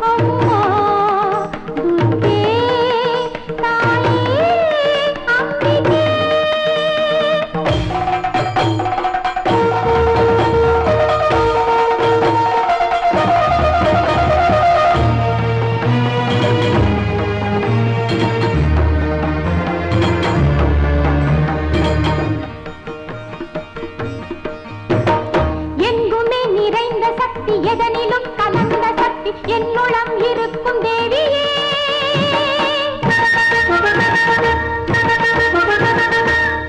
Oh. தேவி என்னுளம் இருக்கும் தேவியே.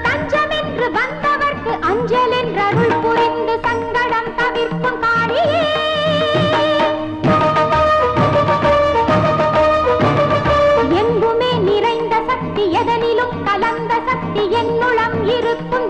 தஞ்சமென்று வந்தவர்க்கு அஞ்சல் என்றருள் புரிந்து சங்கடம் தவிர்க்கும் காணியே எங்குமே நிறைந்த சக்தி எதனிலும் கலந்த சக்தி என்னுளம் இருக்கும்